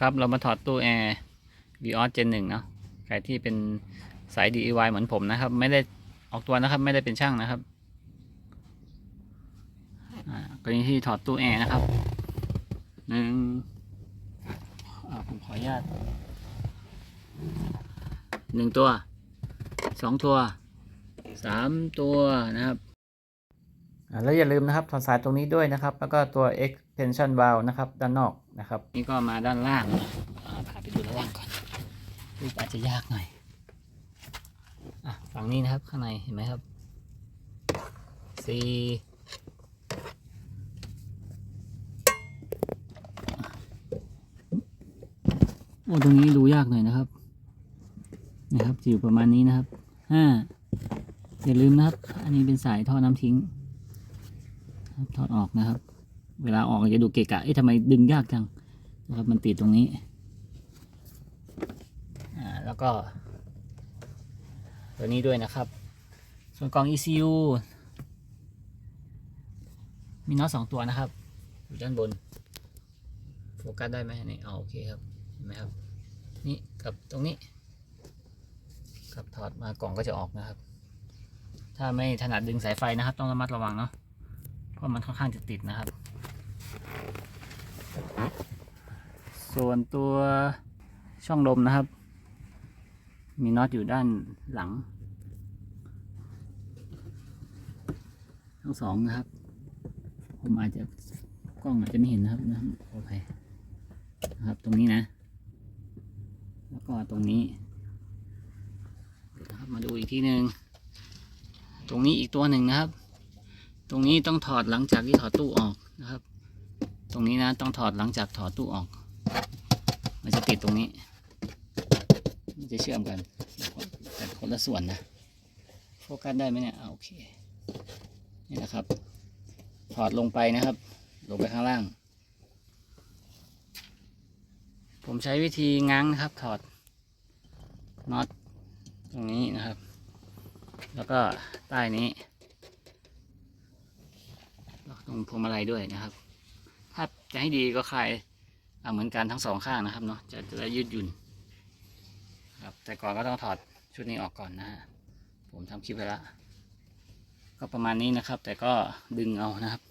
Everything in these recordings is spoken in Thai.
ครับเรามาถอดตู้แอร์ v ีออสเจนหนึ่งเนาะใครที่เป็นสาย DIY เหมือนผมนะครับ ไม่ได้ออกตัวนะครับ ไม่ได้เป็นช่างนะครับอ่ากรณีที่ถอดตู้แอร์นะครับหนึ่งอ่าผมขออนุญาตหนึ่งตัวสองตัวสามตัวนะครับอ่าแล้วอย่าลืมนะครับถอดสายตรงนี้ด้วยนะครับ แล้วก็ตัว extension valve นะครับ ด้านนอก นะครับ นี่ก็มาด้านล่างพาไปดูด้านล่างก่อนรูปอาจจะยากหน่อยอะฝั่งนี้นะครับข้างในเห็นไหมครับสี่โอ้ตรงนี้ดูยากหน่อยนะครับ นะครับจะอยู่ประมาณนี้นะครับห้าอย่าลืมนะครับ อันนี้เป็นสายท่อน้ำทิ้งถอดออกนะครับ เวลาออกจะดูเกะกะ เอ๊ะทำไมดึงยากจังนะครับมันติดตรงนี้ อ่า แล้วก็ ตัวนี้ด้วยนะครับ ส่วนกล่อง ECU มีน็อตสองตัวนะครับ อยู่ด้านบน โฟกัสได้ไหมนี่เอาโอเคครับ เห็นไหมครับ นี่กับตรงนี้ กับถอดมากล่องก็จะออกนะครับ ถ้าไม่ถนัดดึงสายไฟนะครับ ต้องระมัดระวังเนาะ เพราะมันค่อนข้างจะติดนะครับ ส่วนตัวช่องลมนะครับ มีน็อตอยู่ด้านหลัง ทั้งสองนะครับ ผมอาจจะกล้องอาจจะไม่เห็นนะครับนะขออภัยนะครับตรงนี้นะ แล้วก็ตรงนี้นะครับมาดูอีกทีหนึ่งตรงนี้อีกตัวหนึ่งนะครับ ตรงนี้ต้องถอดหลังจากที่ถอดตู้ออกนะครับ ตรงนี้นะต้องถอดหลังจากถอดตู้ออก มันจะติดตรงนี้ มันจะเชื่อมกันแต่คนละส่วนนะ โฟกัสได้ไหมเนี่ยอโอเค นี่นะครับ ถอดลงไปนะครับ ลงไปข้างล่าง ผมใช้วิธีง้างนะครับ ถอดน็อตตรงนี้นะครับ แล้วก็ใต้นี้แล้วตรงพวงมาลัยด้วยนะครับ ถ้าจะให้ดีก็คลายเาเหมือนกันทั้งสองข้างนะครับเนาะจะจะได้ยืดหยุ่นครับแต่ก่อนก็ต้องถอดชุดนี้ออกก่อนนะฮะผมทำคลิปไปแล้วก็ประมาณนี้นะครับ แต่ก็ดึงเอานะครับ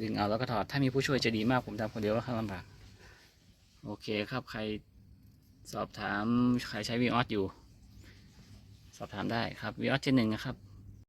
ดึงเอาแล้วก็ถอดถ้ามีผู้ช่วยจะดีมากผมทำคนเดียวก็ค่อนข้างลำบากโอเคครับใครสอบถามใครใช้วีออสอยู่ สอบถามได้ครับวีออสเจนหนึ่งนะครับ